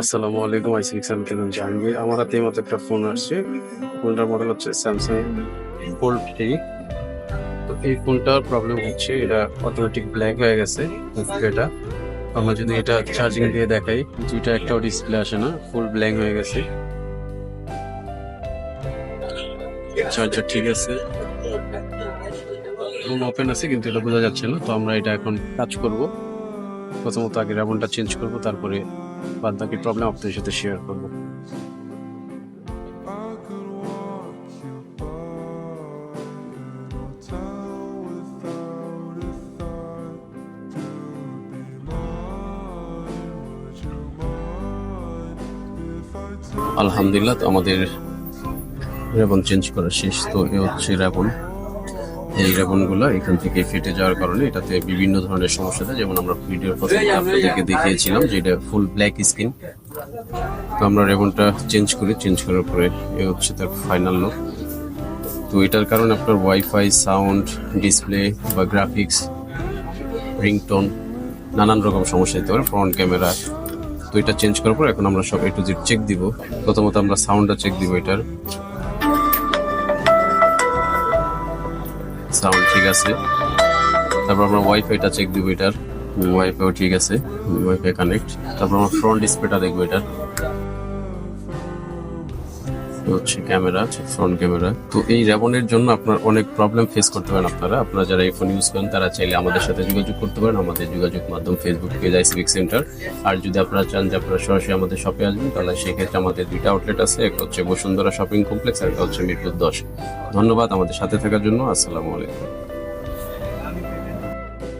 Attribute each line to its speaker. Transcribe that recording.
Speaker 1: আসসালামু আলাইকুম, আইসি আমি কেন জাহাঙ্গীর। আমার হাতে মতো একটা ফোন আসছে। ফোনটার মডেল হচ্ছে স্যামসাং ফোল্ড থ্রি তো এই ফোনটার প্রবলেম হচ্ছে, এটা অটোমেটিক ব্ল্যাক হয়ে গেছে ডিসপ্লেটা আমরা যদি এটা চার্জিং দিয়ে দেখাই, দুইটা একটাও ডিসপ্লে আসে না ফুল ব্ল্যাঙ্ক হয়ে গেছে। চার্জার ঠিক আছে। রুম ওপেন আছে, কিন্তু এটা বোঝা যাচ্ছে না, তো আমরা এটা এখন কাজ করব। প্রথমত আগে রাবনটা চেঞ্জ করব, তারপরে বাদ বাকি প্রবলেম আপনাদের সাথে শেয়ার করব। আলহামদুলিল্লাহ, আমাদের রেবন চেঞ্জ করা শেষ, তো এ হচ্ছে রেবন এই রেবনগুলো এখান থেকে ফেটে যাওয়ার কারণে এটাতে বিভিন্ন ধরনের সমস্যা দেয় যেমন আমরা ভিডিওর প্রথমে আপনাদেরকে দেখিয়েছিলাম যে এটা ফুল ব্ল্যাক স্ক্রিন তো আমরা রেবনটা চেঞ্জ করি চেঞ্জ করার পরে এ হচ্ছে তার ফাইনাল লুক তো এটার কারণে আপনার ওয়াইফাই সাউন্ড ডিসপ্লে বা গ্রাফিক্স রিংটোন নানান রকম সমস্যা হতে পারে ফ্রন্ট ক্যামেরা তো এটা চেঞ্জ করার পর এখন আমরা সব এ টু জেড চেক দিব। প্রথমত আমরা সাউন্ডটা চেক দিব এটার। সাউন্ড ঠিক আছে। তারপর আমরা ওয়াইফাইটা চেক দিব এটার। ওয়াইফাইও ঠিক আছে। ওয়াইফাই কানেক্ট তারপর আমরা ফ্রন্ট ডিসপ্লেটা দেখব এটার। হচ্ছে ক্যামেরা ফ্রন্ট ক্যামেরা তো এই র্যাবনের জন্য আপনার অনেক প্রবলেম ফেস করতে পারেন আপনারা। আপনারা যারা এই ফোন ইউজ করেন, তারা চাইলে আমাদের সাথে যোগাযোগ করতে পারেন। আমাদের যোগাযোগ মাধ্যম ফেসবুক পেজ আইসিভিক সেন্টার আর যদি আপনারা চান যে আপনারা সরাসরি আমাদের শপে আসবেন, তাহলে সেক্ষেত্রে আমাদের দুইটা আউটলেট আছে। একটা হচ্ছে বসুন্ধরা শপিং কমপ্লেক্স আর একটা হচ্ছে মিরপুর দশ। ধন্যবাদ আমাদের সাথে থাকার জন্য। আসসালামু আলাইকুম।